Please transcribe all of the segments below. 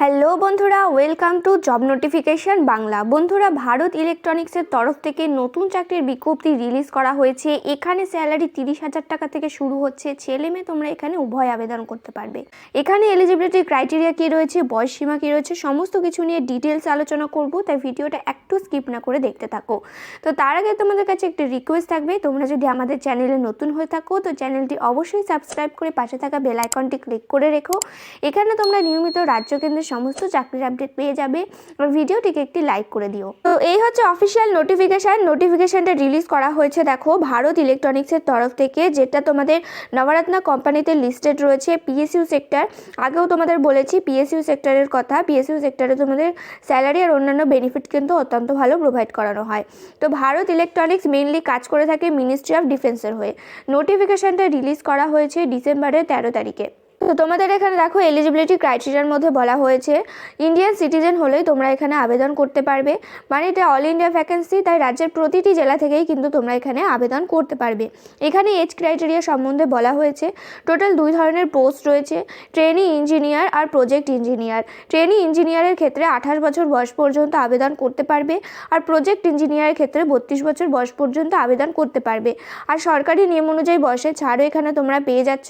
Hello বন্ধুরা welcome to job notification Bangla. বন্ধুরা, ভারত ইলেকট্রনিক্সের তরফ থেকে নতুন চাকরির বিজ্ঞপ্তি রিলিজ করা হয়েছে। এখানে স্যালারি তিরিশ হাজার টাকা থেকে শুরু হচ্ছে। ছেলে মেয়ে তোমরা এখানে উভয় আবেদন করতে পারবে। এখানে এলিজিবিলিটি ক্রাইটেরিয়া কী রয়েছে, বয়স সীমা কী রয়েছে, সমস্ত কিছু নিয়ে ডিটেলস আলোচনা করব, তাই ভিডিওটা একটু স্কিপ না করে দেখতে থাকো। তো তার আগে তোমাদের কাছে একটি রিকোয়েস্ট থাকবে, তোমরা যদি আমাদের চ্যানেলে নতুন হয়ে থাকো, তো চ্যানেলটি অবশ্যই সাবস্ক্রাইব করে পাশে থাকা বেল আইকনটি ক্লিক করে রেখো। এখানে তোমরা নিয়মিত রাজ্য কেন্দ্রের সমস্ত চাকরির আপডেট পেয়ে যাবে আর ভিডিওটিকে একটি লাইক করে দিও। তো এই হচ্ছে অফিসিয়াল নোটিফিকেশান নোটিফিকেশানটা রিলিজ করা হয়েছে, দেখো, ভারত ইলেকট্রনিক্সের তরফ থেকে, যেটা তোমাদের নবরত্না কোম্পানিতে লিস্টেড রয়েছে পিএসইউ সেক্টর আগেও তোমাদের বলেছি পিএসইউ সেক্টরের কথা। পিএসইউ সেক্টরে তোমাদের স্যালারি আর অন্যান্য বেনিফিট কিন্তু অত্যন্ত ভালো প্রোভাইড করানো হয়। তো ভারত ইলেকট্রনিক্স মেইনলি কাজ করে থাকে মিনিস্ট্রি অফ ডিফেন্সের হয়ে। নোটিফিকেশানটা রিলিজ করা হয়েছে ডিসেম্বরের তেরো তারিখে। তো তোমাদের এখানে দেখো এলিজিবিলিটি ক্রাইটেরিয়ার মধ্যে বলা হয়েছে ইন্ডিয়ান সিটিজেন হলেই তোমরা এখানে আবেদন করতে পারবে। মানে এটা অল ইন্ডিয়া ভ্যাকেন্সি তাই রাজ্যের প্রতিটি জেলা থেকেই কিন্তু তোমরা এখানে আবেদন করতে পারবে। এখানে এজ ক্রাইটেরিয়া সম্বন্ধে বলা হয়েছে টোটাল দুই ধরনের পোস্ট রয়েছে ট্রেনি ইঞ্জিনিয়ার আর প্রজেক্ট ইঞ্জিনিয়ার ট্রেনি ইঞ্জিনিয়ারের ক্ষেত্রে আঠাশ বছর বয়স পর্যন্ত আবেদন করতে পারবে আর প্রজেক্ট ইঞ্জিনিয়ারের ক্ষেত্রে বত্রিশ বছর বয়স পর্যন্ত আবেদন করতে পারবে। আর সরকারি নিয়ম অনুযায়ী বয়সের ছাড়ও এখানে তোমরা পেয়ে যাচ্ছ।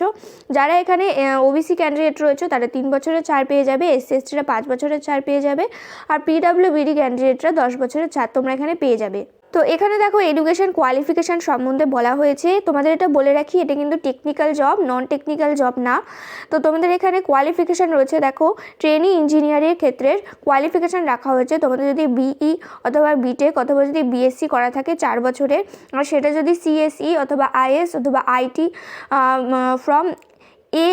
যারা এখানে ওবিসি ক্যান্ডিডেট রয়েছে, তারা তিন বছরের ছাড় পেয়ে যাবে এসসি এসটিরা পাঁচ বছরের ছাড় পেয়ে যাবে, আর পিডাব্লিউবিডি ক্যান্ডিডেটরা দশ বছরের ছাড় তোমরা এখানে পেয়ে যাবে। তো এখানে দেখো এডুকেশন কোয়ালিফিকেশান সম্বন্ধে বলা হয়েছে। তোমাদের এটা বলে রাখি, এটা কিন্তু technical job non technical job না। তো তোমাদের এখানে কোয়ালিফিকেশান রয়েছে, দেখো ট্রেনিং ইঞ্জিনিয়ারের ক্ষেত্রে কোয়ালিফিকেশান রাখা হয়েছে। তোমাদের যদি বিই অথবা বিটেক অথবা যদি বিএসসি করা থাকে চার বছরের আর সেটা যদি সিএসই অথবা আইএস অথবা আইটি ফ্রম এ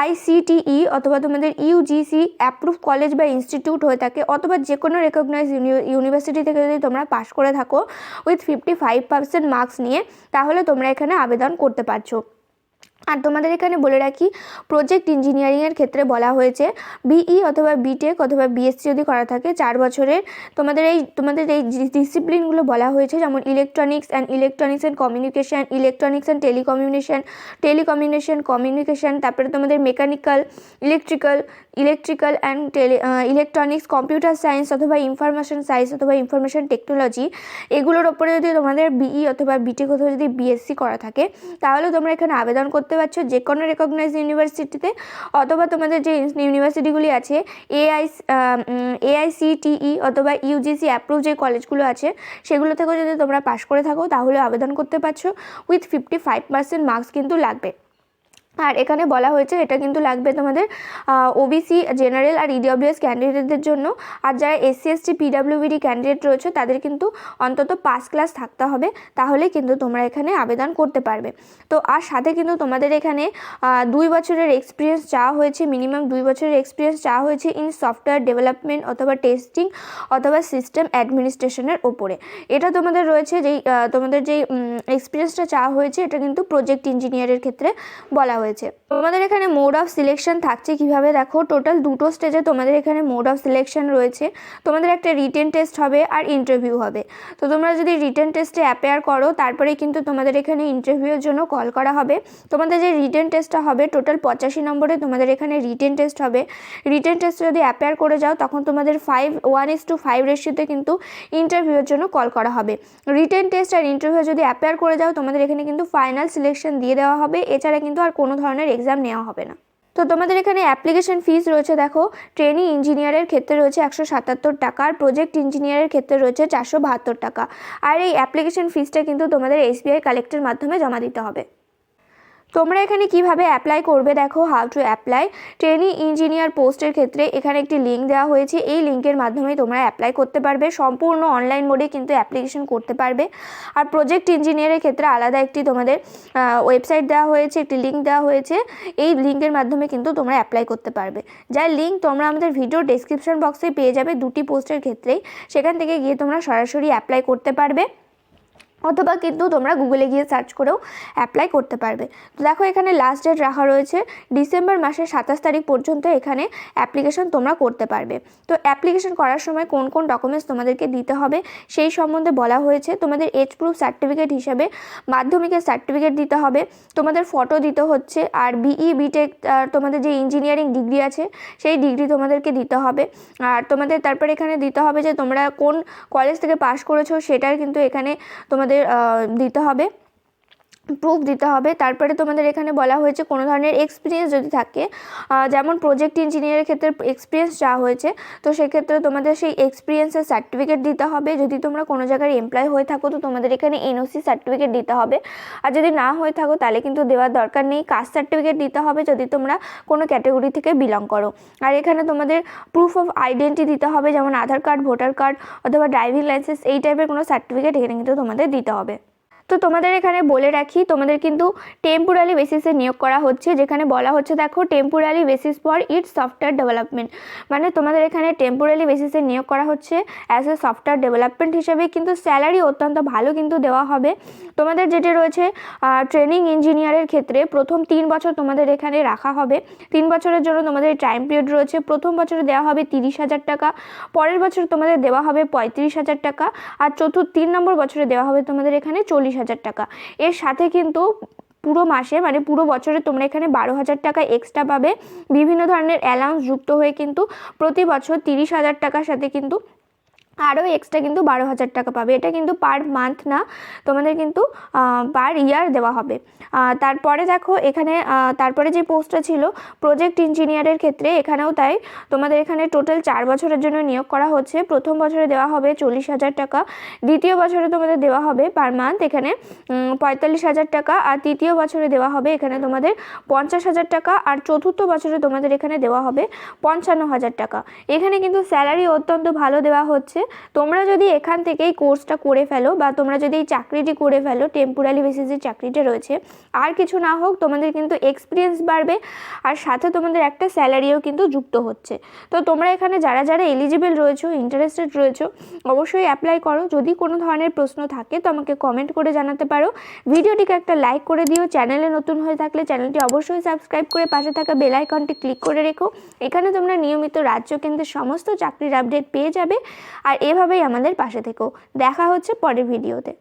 আইসিটিই অথবা তোমাদের ইউজিসি অ্যাপ্রুভ কলেজ বা ইনস্টিটিউট হয়ে থাকে, অথবা যে কোনো রেকগনাইজ ইউনিভার্সিটি থেকে যদি তোমরা পাশ করে থাকো with fifty five percent marks নিয়ে, তাহলে তোমরা এখানে আবেদন করতে পারছ। আর তোমাদের এখানে বলে রাখি প্রজেক্ট ইঞ্জিনিয়ারিংয়ের ক্ষেত্রে বলা হয়েছে বিই অথবা বিটেক অথবা বিএসসি যদি করা থাকে, চার বছরের, তোমাদের এই তোমাদের এই ডিসিপ্লিনগুলো বলা হয়েছে, যেমন electronics and electronics and communication electronics and telecommunication telecommunication communication তারপরে তোমাদের mechanical electrical electrical and tele electronics computer science অথবা ইনফরমেশন সায়েন্স অথবা ইনফরমেশন টেকনোলজি এগুলোর ওপরে যদি তোমাদের বিই অথবা বিটেক অথবা যদি বিএসসি করা থাকে, তাহলে তোমরা এখানে আবেদন করতে পারছ যে কোনো রেকগনাইজ ইউনিভার্সিটিতে অথবা তোমাদের যে ইউনিভার্সিটিগুলি আছে এআই এআইসিটিই অথবা ইউজিসি অ্যাপ্রুভ যে কলেজগুলো আছে, সেগুলো থেকেও যদি তোমরা পাশ করে থাকো, তাহলে আবেদন করতে পারছ। With fifty five percent marks কিন্তু লাগবে। আর এখানে বলা হয়েছে এটা কিন্তু লাগবে তোমাদের ওবিসি জেনারেল আর ইডব্লিউএস ক্যান্ডিডেটদের জন্য। আর যারা এসসি এসটি পিডাব্লিউবিডি ক্যান্ডিডেট রয়েছে, তাদের কিন্তু অন্তত পাস ক্লাস থাকতে হবে। তাহলে কিন্তু তোমরা এখানে আবেদন করতে পারবে। তো আর সাথে কিন্তু তোমাদের এখানে দুই বছরের এক্সপিরিয়েন্স চাওয়া হয়েছে মিনিমাম দুই বছরের এক্সপিরিয়েন্স চাওয়া হয়েছে ইন সফটওয়্যার ডেভেলপমেন্ট অথবা টেস্টিং অথবা সিস্টেম অ্যাডমিনিস্ট্রেশনের ওপরে। এটা তোমাদের রয়েছে যেই তোমাদের যেই এক্সপিরিয়েন্সটা চাওয়া হয়েছে, এটা কিন্তু প্রজেক্ট ইঞ্জিনিয়ারের ক্ষেত্রে বলা হয়েছে। তোমাদের এখানে মোড অফ সিলেকশন থাকছে কীভাবে? দেখো টোটাল দুটো স্টেজে তোমাদের এখানে মোড অফ সিলেকশন রয়েছে। তোমাদের একটা রিটেন টেস্ট হবে আর ইন্টারভিউ হবে। তো তোমরা যদি রিটেন টেস্টে অ্যাপেয়ার করো, তারপরে কিন্তু তোমাদের এখানে ইন্টারভিউর জন্য কল করা হবে। তোমাদের যে রিটেন টেস্টটা হবে টোটাল পঁচাশি নম্বরে তোমাদের এখানে রিটেন টেস্ট হবে। রিটেন টেস্ট যদি অ্যাপেয়ার করে যাও, তখন তোমাদের five one is to five রেশিওতে কিন্তু ইন্টারভিউর জন্য কল করা হবে। রিটেন টেস্ট আর ইন্টারভিউ যদি অ্যাপেয়ার করে যাও, তোমাদের এখানে কিন্তু ফাইনাল সিলেকশন দিয়ে দেওয়া হবে। এছাড়া কিন্তু আর কোনো ধরনের এক্সাম নেওয়া হবে না। তো তোমাদের এখানে অ্যাপ্লিকেশন ফিস রয়েছে, দেখো। ট্রেনিং ইঞ্জিনিয়ারের ক্ষেত্রে রয়েছে একশো সাতাত্তর টাকা, আর প্রজেক্ট ইঞ্জিনিয়ারের ক্ষেত্রে রয়েছে চারশো বাহাত্তর টাকা। আর এই অ্যাপ্লিকেশন ফিসটা কিন্তু তোমাদের এসবিআই কালেক্টের মাধ্যমে জমা দিতে হবে। তোমরা এখানে কীভাবে অ্যাপ্লাই করবে দেখো how to apply training engineer পোস্টের ক্ষেত্রে এখানে একটি লিঙ্ক দেওয়া হয়েছে। এই লিঙ্কের মাধ্যমে তোমরা অ্যাপ্লাই করতে পারবে। সম্পূর্ণ অনলাইন মোডে কিন্তু অ্যাপ্লিকেশন করতে পারবে। আর প্রজেক্ট ইঞ্জিনিয়ারের ক্ষেত্রে আলাদা একটি তোমাদের ওয়েবসাইট দেওয়া হয়েছে, একটি লিঙ্ক দেওয়া হয়েছে। এই লিঙ্কের মাধ্যমে কিন্তু তোমরা অ্যাপ্লাই করতে পারবে। যার লিঙ্ক তোমরা আমাদের ভিডিও ডেসক্রিপশন বক্সে পেয়ে যাবে দুটি পোস্টের ক্ষেত্রেই। সেখান থেকে গিয়ে তোমরা সরাসরি অ্যাপ্লাই করতে পারবে। অথবা কিন্তু তোমরা গুগলে গিয়ে সার্চ করেও অ্যাপ্লাই করতে পারবে। তো দেখো এখানে লাস্ট ডেট রাখা রয়েছে ডিসেম্বর মাসের সাতাশ তারিখ পর্যন্ত এখানে অ্যাপ্লিকেশন তোমরা করতে পারবে। তো অ্যাপ্লিকেশন করার সময় কোন কোন ডকুমেন্টস তোমাদেরকে দিতে হবে সেই সম্বন্ধে বলা হয়েছে। তোমাদের এজ প্রুফ সার্টিফিকেট হিসাবে মাধ্যমিকের সার্টিফিকেট দিতে হবে। তোমাদের ফটো দিতে হচ্ছে আর বিই বিটেক তোমাদের যে ইঞ্জিনিয়ারিং ডিগ্রি আছে, সেই ডিগ্রি তোমাদেরকে দিতে হবে। আর তোমাদের তারপর এখানে দিতে হবে যে তোমরা কোন কলেজ থেকে পাশ করেছ সেটার কিন্তু এখানে তোমাদের দিতে হবে। প্রুফ দিতে হবে। তারপরে তোমাদের এখানে বলা হয়েছে কোনো ধরনের এক্সপিরিয়েন্স যদি থাকে যেমন প্রজেক্ট ইঞ্জিনিয়ারের ক্ষেত্রে এক্সপিরিয়েন্স চাওয়া হয়েছে, তো সেক্ষেত্রে তোমাদের সেই এক্সপিরিয়েন্সের সার্টিফিকেট দিতে হবে। যদি তোমরা কোনো জায়গায় এমপ্লয় হয়ে থাকো, তো তোমাদের এখানে এনওসি সার্টিফিকেট দিতে হবে। আর যদি না হয়ে থাকো, তাহলে কিন্তু দেওয়ার দরকার নেই। কাস্ট সার্টিফিকেট দিতে হবে যদি তোমরা কোনো ক্যাটাগরি থেকে বিলং করো। আর এখানে তোমাদের প্রুফ অফ আইডেন্টি দিতে হবে, যেমন আধার কার্ড, ভোটার কার্ড অথবা ড্রাইভিং লাইসেন্স এই টাইপের কোনো সার্টিফিকেট এখানে কিন্তু তোমাদের দিতে হবে। তো তোমাদের এখানে বলে রাখি, তোমাদের কিন্তু টেম্পোরারি বেসিসে নিয়োগ করা হচ্ছে, যেখানে বলা হচ্ছে, দেখো temporary basis for it software development মানে তোমাদের এখানে টেম্পোরারি বেসিসে নিয়োগ করা হচ্ছে অ্যাজ এ সফটওয়্যার ডেভেলপমেন্ট হিসেবে, কিন্তু স্যালারি অত্যন্ত ভালো কিন্তু দেওয়া হবে। তোমাদের যেটি রয়েছে ট্রেনিং ইঞ্জিনিয়ারের ক্ষেত্রে প্রথম তিন বছর তোমাদের এখানে রাখা হবে। তিন বছরের জন্য তোমাদের টাইম পিরিয়ড রয়েছে, প্রথম বছরে দেওয়া হবে তিরিশ হাজার টাকা, পরের বছর তোমাদের দেওয়া হবে পঁয়ত্রিশ হাজার টাকা, আর চতুর্থ, তিন নম্বর বছরে দেওয়া হবে তোমাদের এখানে চল্লিশ হাজার টাকা। এর সাথে কিন্তু পুরো মাসে মানে পুরো বছরে তোমরা এখানে বারো হাজার টাকা এক্সট্রা পাবে। বিভিন্ন ধরনের অ্যালাউন্স যুক্ত হয়ে কিন্তু প্রতি বছর তিরিশ হাজার টাকার সাথে কিন্তু আরও এক্সট্রা কিন্তু বারো হাজার টাকা পাবে। এটা কিন্তু পার মান্থ না, তোমাদের কিন্তু পার ইয়ার দেওয়া হবে। তারপরে দেখো এখানে তারপরে যে পোস্টটা ছিল প্রজেক্ট ইঞ্জিনিয়ারের ক্ষেত্রে এখানেও তাই তোমাদের এখানে টোটাল চার বছরের জন্য নিয়োগ করা হচ্ছে। প্রথম বছরে দেওয়া হবে চল্লিশ হাজার টাকা, দ্বিতীয় বছরে তোমাদের দেওয়া হবে পার মান্থ এখানে পঁয়তাল্লিশ হাজার টাকা, আর তৃতীয় বছরে দেওয়া হবে এখানে তোমাদের পঞ্চাশ হাজার টাকা, আর চতুর্থ বছরে তোমাদের এখানে দেওয়া হবে পঞ্চান্ন হাজার টাকা। এখানে কিন্তু স্যালারি অত্যন্ত ভালো দেওয়া হচ্ছে। তোমরা যদি এখান থেকে এই কোর্সটা করে ফেলো বা তোমরা যদি এই চাকরিটি করে ফেলো টেম্পোরারি বেসিসে চাকরিটা রয়েছে, আর কিছু না হোক, তোমাদের কিন্তু এক্সপিরিয়েন্স বাড়বে, আর সাথে তোমাদের একটা স্যালারিও কিন্তু যুক্ত হচ্ছে। তো তোমরা এখানে যারা যারা এলিজিবল রয়েছো ইন্টারেস্টেড রয়েছো, অবশ্যই অ্যাপ্লাই করো। যদি কোনো ধরনের প্রশ্ন থাকে, তো আমাকে কমেন্ট করে জানাতে পারো। ভিডিওটিকে একটা লাইক করে দিও। চ্যানেলে নতুন হয়ে থাকলে চ্যানেলটি অবশ্যই সাবস্ক্রাইব করে পাশে থাকা বেল আইকনটি ক্লিক করে রেখো। এখানে তোমরা নিয়মিত রাজ্য কেন্দ্রের সমস্ত চাকরির আপডেট পেয়ে যাবে। আর এভাবেই আমাদের পাশে থেকো। দেখা হচ্ছে পরের ভিডিওতে।